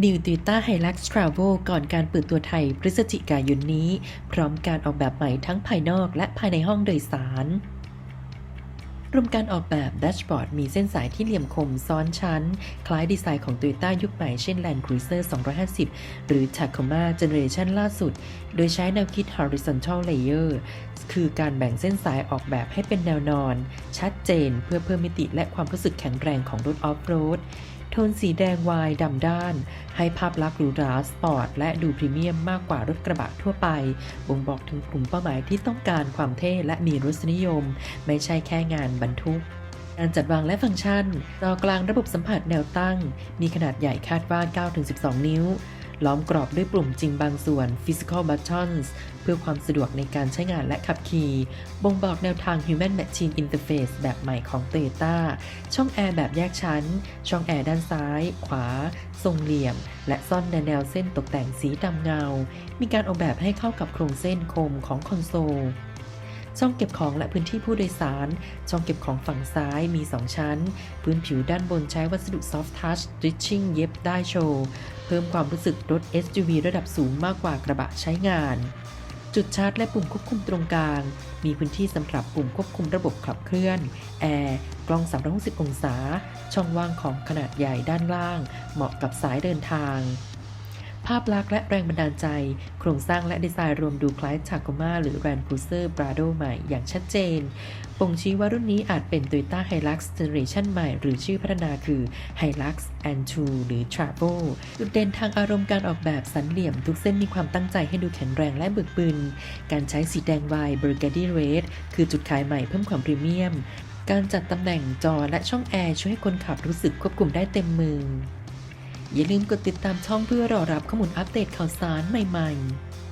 New Toyota Hilux Travel ก่อนการเปิดตัวไทยพฤศจิกายนนี้ พร้อมการออกแบบใหม่ทั้งภายนอกและภายในห้องโดยสารรวมการออกแบบแดชบอร์ดมีเส้นสายที่เหลี่ยมคมซ้อนชั้น คล้ายดีไซน์ของ Toyota ยุคใหม่เช่น Land Cruiser 250 หรือ Tacoma Generation ล่าสุด โดยใช้แนวคิด horizontal layer คือการแบ่งเส้นสายออกแบบให้เป็นแนวนอน ชัดเจนเพื่อเพิ่มมิติและความรู้สึกแข็งแรงของรถออฟโรด โทนสีแดงวายดำด้าน ให้ภาพลักษณ์หรูหราสปอร์ต และดูพรีเมียมมากกว่ารถกระบะทั่วไป บ่งบอกถึงกลุ่มเป้าหมายที่ต้องการความเท่และมีรสนิยม ไม่ใช่แค่งานบรรทุกการจัดวางและฟังก์ชันจอกลางระบบสัมผัสแนวตั้ง มีขนาดใหญ่คาดว่า 9-12 นิ้ว ล้อมกรอบด้วยปุ่มจริงบางส่วน Physical Buttons เพื่อความสะดวกในการใช้งานและขับขี่บ่งบอกแนวทาง Human Machine Interface แบบใหม่ของ Toyota ช่องแอร์แบบแยกชั้น ช่องแอร์ด้านซ้าย ขวา ทรงเหลี่ยม และซ่อนในแนวเส้นตกแต่งสีดำเงา มีการออกแบบให้เข้ากับโครงเส้นคมของคอนโซล ช่องเก็บของและพื้นที่ผู้โดยสาร ช่องเก็บของฝั่งซ้ายมี 2 ชั้น พื้นผิวด้านบนใช้วัสดุ Soft Touch Stitching เย็บได้โชว์ เพิ่มความรู้สึกรถ SUV ระดับสูงมากกว่ากระบะใช้งาน จุดชาร์จและปุ่มควบคุมตรงกลาง มีพื้นที่สำหรับปุ่มควบคุมระบบขับเคลื่อน แอร์ กล้อง 360 องศา ช่องว่างของขนาดใหญ่ด้านล่าง เหมาะกับสายเดินทาง ภาพลักษณ์และแรงบันดาลใจ โครงสร้างและดีไซน์รวมดูคล้าย Tacoma หรือ Land Cruiser Prado ใหม่อย่างชัดเจนบ่งชี้ว่ารุ่นนี้อาจเป็น Toyota Hilux Generation ใหม่ หรือชื่อพัฒนาคือ Hilux and 2หรือ Travel จุดเด่นทางอารมณ์การออกแบบสันเหลี่ยมทุกเส้นมีความตั้งใจให้ดูแข็งแรงและบึกบึน การใช้สีแดงวาย Burgundy Red คือจุดขายใหม่เพิ่มความพรีเมียม การจัดตำแหน่งจอและช่องแอร์ช่วยให้คนขับรู้สึกควบคุมได้เต็มมือ อย่าลืมกดติดตามช่องเพื่อรอรับข้อมูลอัปเดตข่าวสารใหม่ ๆ